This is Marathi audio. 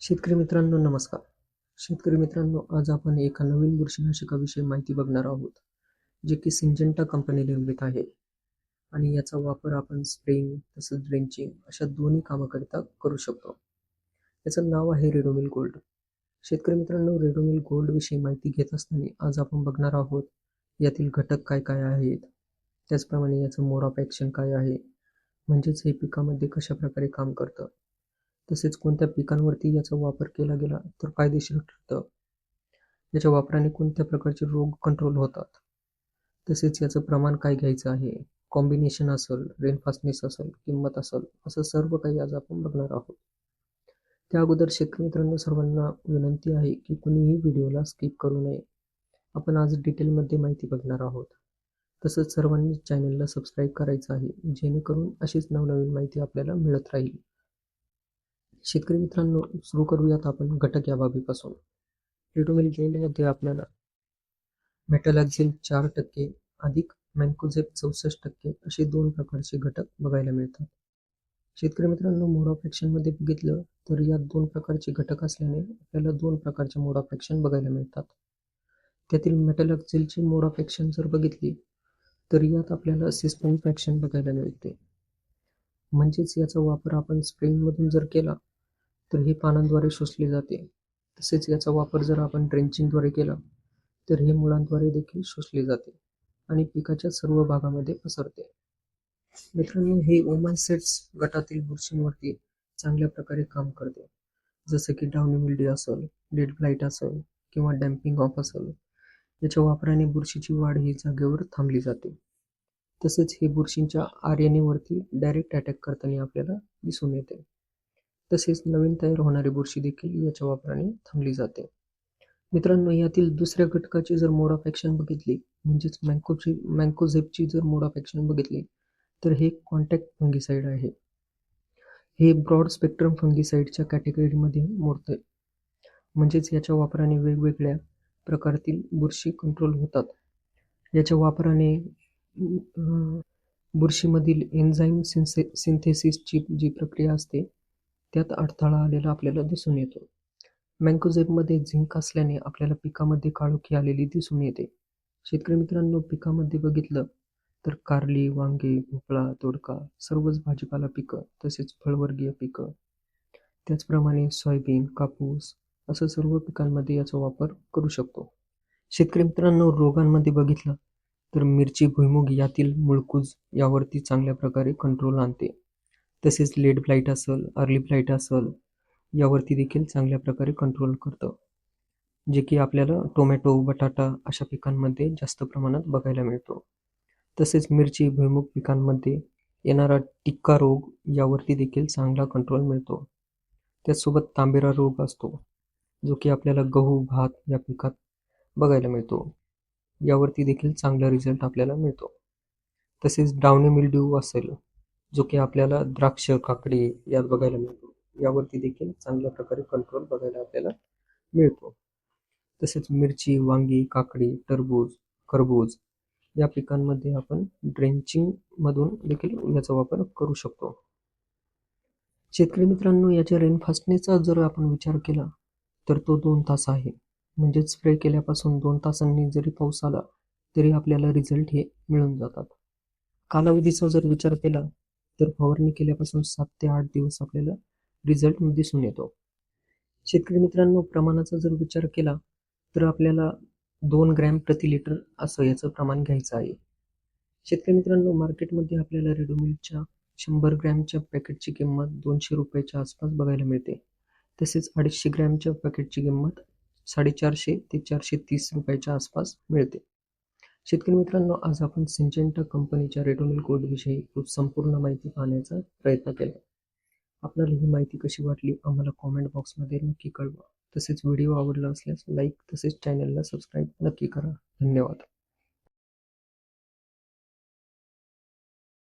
शेतकरी मित्रांनो नमस्कार. शेतकरी मित्रांनो आज आपण एका नवीन बुरशीनाशकाविषयी माहिती बघणार आहोत जे की सिंजेंटा कंपनी निर्मित आहे. आणि याचा वापर आपण स्प्रेइंग तसंच ड्रेंचिंग अशा दोन्ही कामाकरिता करू शकतो. याचं नाव आहे रेडोमिल गोल्ड. शेतकरी मित्रांनो रेडोमिल गोल्डविषयी माहिती घेत असताना आज आपण बघणार आहोत यातील घटक काय काय आहेत? त्याचप्रमाणे याचं मोड ऑफ ॲक्शन काय आहे? म्हणजेच हे पिकामध्ये कशा प्रकारे काम करतं? तसेच कोणत्या पिकांवरती याचा वापर केला गेला तर फायदेशीर ठरतं याच्या वापराने कोणत्या प्रकारचे रोग कंट्रोल होतात. तसेच याचं प्रमाण काय घ्यायचं आहे? कॉम्बिनेशन असेल रेनफास्टनेस असेल किंमत असेल असं सर्व काही आज आपण बघणार आहोत. त्या अगोदर शेतकरी मित्रांनो सर्वांना विनंती आहे की कुणीही व्हिडिओला स्किप करू नये. आपण आज डिटेलमध्ये माहिती बघणार आहोत. तसंच सर्वांनी चॅनलला सबस्क्राईब करायचं आहे जेणेकरून अशीच नवनवीन माहिती आपल्याला मिळत राहील. शेतकरी मित्रांनो सुरू करूयात आपण घटक या बाबीपासून. रेटोमिल गेंडमध्ये आपल्याला मेटॅलॅक्झिल चार टक्के अधिक मॅन्कोझेप चौसष्ट टक्के असे दोन प्रकारचे घटक बघायला मिळतात. शेतकरी मित्रांनो मोड ऑफ ॲक्शनमध्ये बघितलं तर यात दोन प्रकारचे घटक असल्याने आपल्याला दोन प्रकारचे मोड ऑफ ॲक्शन बघायला मिळतात. त्यातील मेटॅलॅक्झिलची मोड ऑफ ॲक्शन जर बघितली तर यात आपल्याला सिस्टम ॲक्शन बघायला मिळते. म्हणजेच याचा वापर आपण स्प्रिंगमधून जर केला तर हे पानांद्वारे शोषले जाते. तसेच याचा वापर जर आपण ड्रेंचिंगद्वारे केला तर हे मुळांद्वारे देखील शोषले जाते आणि पिकाच्या सर्व भागामध्ये पसरते. मित्रांनो हे ओमन सेट्स गटातील बुरशींवरती चांगल्या प्रकारे काम करते. जसं की डाऊनी मिल्डी असेल डेड ब्लाईट असेल किंवा डॅम्पिंग ऑफ असेल याच्या वापराने बुरशीची वाढ ही जागेवर थांबली जाते. तसेच हे बुरशींच्या आर एन एवरती डायरेक्ट अटॅक करताना आपल्याला दिसून येते. तसेच नवीन तयार होणारी बुरशी देखील याच्या वापराने थांबली जाते. मित्रांनो यातील दुसऱ्या घटकाची जर मोड ऑफ ॲक्शन बघितली म्हणजेच मँकोची मँकोझेपची जर मोड ऑफ ॲक्शन बघितली तर हे कॉन्टॅक्ट फंगिसाईड आहे. हे ब्रॉड स्पेक्ट्रम फंगिसाईडच्या कॅटेगरीमध्ये मोडते. म्हणजेच याच्या वापराने वेगवेगळ्या प्रकारातील बुरशी कंट्रोल होतात. याच्या वापराने बुरशीमधील एन्झाईम सिन्से सिंथेसिसची जी प्रक्रिया असते त्यात अडथळा आलेला आपल्याला दिसून येतो. मँकोझेबमध्ये झिंक असल्याने आपल्याला पिकामध्ये काळोखी आलेली दिसून येते. शेतकरी मित्रांनो पिकामध्ये बघितलं तर कारली वांगे भोपळा तोडका सर्वच भाजीपाला पिकं तसेच फळवर्गीय पिकं. त्याचप्रमाणे सोयाबीन कापूस असं सर्व पिकांमध्ये याचा वापर करू शकतो. शेतकरी मित्रांनो रोगांमध्ये बघितलं तर मिरची भुईमुग यातील मुळकूज यावरती चांगल्या प्रकारे कंट्रोल आणते. तसेच लेड ब्लाईट असेल अर्ली ब्लाईट असेल यावरती देखील चांगल्या प्रकारे कंट्रोल करतं. जे की आपल्याला टोमॅटो बटाटा अशा पिकांमध्ये जास्त प्रमाणात बघायला मिळतो. तसेच मिरची भुईमुग पिकांमध्ये येणारा टिक्का रोग यावरती देखील चांगला कंट्रोल मिळतो. त्याचसोबत तांबेरा रोग असतो जो की आपल्याला गहू भात या पिकात बघायला मिळतो. यावरती देखील चांगला रिझल्ट आपल्याला मिळतो. तसेच डावणी मिल्ड्यू असेल जो की आपल्याला द्राक्ष काकडी यात बघायला मिळतो. यावरती देखील चांगल्या प्रकारे कंट्रोल बघायला आपल्याला मिळतो. तसेच मिरची वांगी काकडी टरबूज खरबूज या पिकांमध्ये आपण ड्रेंचिंगमधून देखील याचा वापर करू शकतो. शेतकरी मित्रांनो याच्या रेनफास्टनेचा जर आपण विचार केला तर तो दोन तास आहे. म्हणजेच स्प्रे केल्यापासून दोन तासांनी जरी पाऊस आला तरी आपल्याला रिझल्ट हे मिळून जातात. कालावधीचा जर विचार केला तर फवारणी केल्यापासून सात ते आठ दिवस आपल्याला रिझल्ट दिसून येतो. शेतकरी मित्रांनो प्रमाणाचा जर विचार केला तर आपल्याला दोन ग्रॅम प्रति लिटर असं याचं प्रमाण घ्यायचं आहे. शेतकरी मित्रांनो मार्केटमध्ये आपल्याला रेडोमिलच्या शंभर ग्रॅमच्या पॅकेटची किंमत दोनशे रुपयाच्या आसपास बघायला मिळते. तसेच अडीचशे ग्रॅमच्या पॅकेटची किंमत साडेचारशे ते चारशे तीस रुपयाच्या आसपास मिळते. शेतकरी मित्रांनो आज आपण सिंचेंटा कंपनीच्या रेडोमिल कोडविषयी खूप संपूर्ण माहिती पाहण्याचा प्रयत्न केला. आपल्याला ही माहिती कशी वाटली आम्हाला कॉमेंट बॉक्समध्ये नक्की कळवा. तसेच व्हिडिओ आवडला असल्यास लाईक तसेच चॅनलला सबस्क्राईब नक्की करा. धन्यवाद.